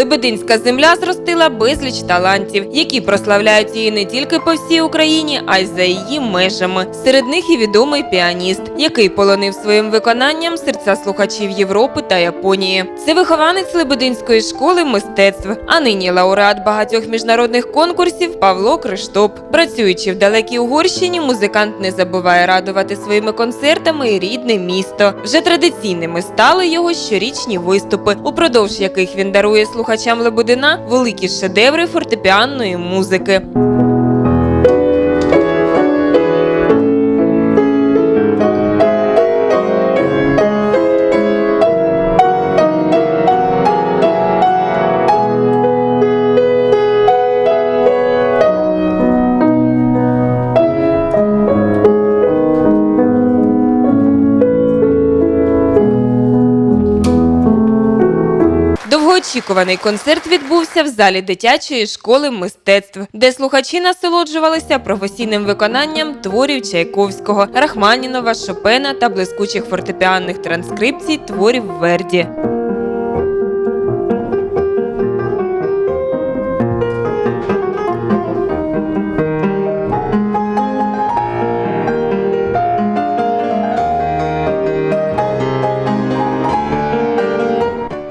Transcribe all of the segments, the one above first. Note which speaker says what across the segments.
Speaker 1: Лебединська земля зростила безліч талантів, які прославляють її не тільки по всій Україні, а й за її межами. Серед них і відомий піаніст, який полонив своїм виконанням серця слухачів Європи та Японії. Це вихованець Лебединської школи мистецтв, а нині лауреат багатьох міжнародних конкурсів Павло Криштоп. Працюючи в далекій Угорщині, музикант не забуває радувати своїми концертами і рідне місто. Вже традиційними стали його щорічні виступи, упродовж яких він дарує слухачам Лебедина великі шедеври фортепіанної музики. Довгоочікуваний концерт відбувся в залі дитячої школи мистецтв, де слухачі насолоджувалися професійним виконанням творів Чайковського, Рахманінова, Шопена та блискучих фортепіанних транскрипцій творів Верді.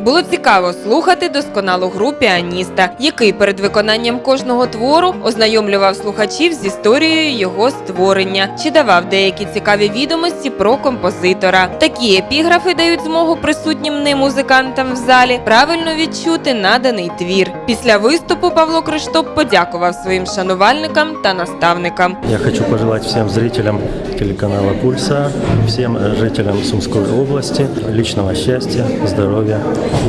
Speaker 1: Було цікаво слухати досконалу гру піаніста, який перед виконанням кожного твору ознайомлював слухачів з історією його створення чи давав деякі цікаві відомості про композитора. Такі епіграфи дають змогу присутнім не музикантам в залі правильно відчути наданий твір. Після виступу Павло Криштоп подякував своїм шанувальникам та наставникам.
Speaker 2: Я хочу пожелать всем зрителям телеканала «Пульса», всем э, жителям Сумской области личного счастья, здоровья,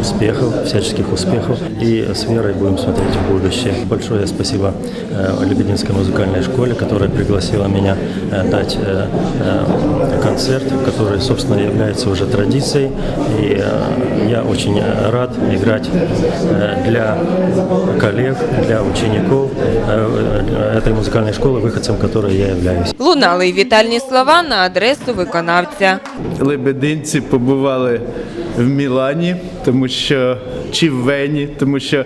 Speaker 2: успехов, всяческих успехов. И с верой будем смотреть в будущее. Большое спасибо э, Лебединской музыкальной школе, которая пригласила меня э, дать э, э, концерт, который, собственно, является уже традицией. И э, я очень рад играть э, для коллег, для учеников э, этой музыкальной школы, выходцем которой я являюсь.
Speaker 1: Лунали й вітальні слова на адресу виконавця.
Speaker 3: лебединці побували в Мілані, тому що чи в Вені, тому що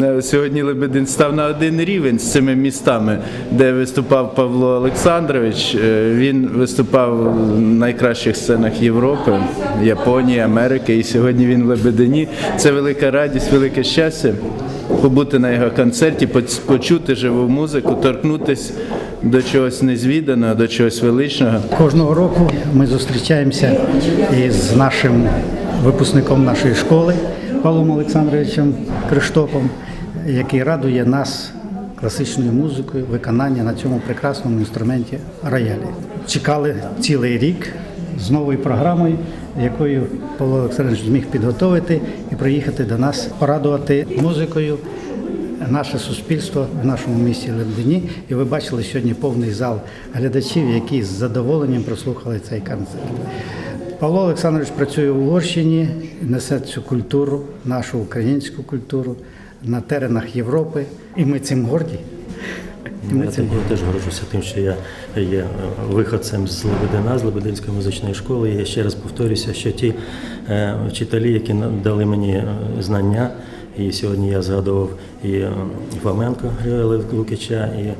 Speaker 3: е, сьогодні Лебедин став на один рівень з цими містами, де виступав Павло Олександрович. Е, Він виступав в найкращих сценах Європи, Японії, Америки. І сьогодні він в Лебедині. Це велика радість, велике щастя. Побути на його концерті, почути живу музику, торкнутися до чогось незвіданого, до чогось величного.
Speaker 4: Кожного року ми зустрічаємося із нашим випускником нашої школи Павлом Олександровичем Криштопом, який радує нас класичною музикою, виконання на цьому прекрасному інструменті роялі. Чекали цілий рік з новою програмою, якою Павло Олександрович зміг підготовити і приїхати до нас, порадувати музикою наше суспільство в нашому місті Лебедині. І ви бачили сьогодні повний зал глядачів, які з задоволенням прослухали цей концерт. Павло Олександрович працює в Угорщині, несе цю культуру, нашу українську культуру на теренах Європи, і ми цим горді. Ми
Speaker 2: Я,
Speaker 4: цим
Speaker 2: теж горжуся тим, що я є виходцем з Лебедина, з Лебединської музичної школи. Я ще раз повторюся, що ті е, вчителі, які дали мені е, знання, і сьогодні я згадував і е, Фоменко Григорія Лукича, і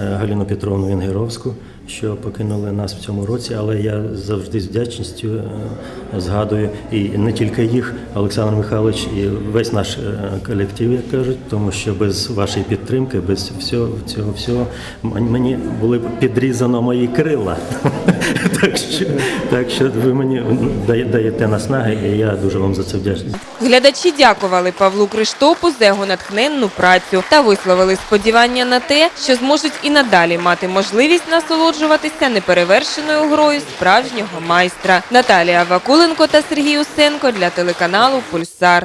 Speaker 2: Галину Петровну Венгеровську, що покинули нас в цьому році, але я завжди з вдячністю е, згадую і не тільки їх, Олександр Михайлович, і весь наш е, колектив, як кажуть, тому що без вашої підтримки, без всього цього всього мені були б підрізано мої крила. так, що, так що ви мені дає- даєте наснаги, і я дуже вам за це вдячний.
Speaker 1: Глядачі дякували Павлу Криштопу за його натхненну працю та висловили сподівання на те, що зможуть і надалі мати можливість насолоджуватися неперевершеною грою справжнього майстра. Наталія Вакуленко та Сергій Усенко для телеканалу Пульсар.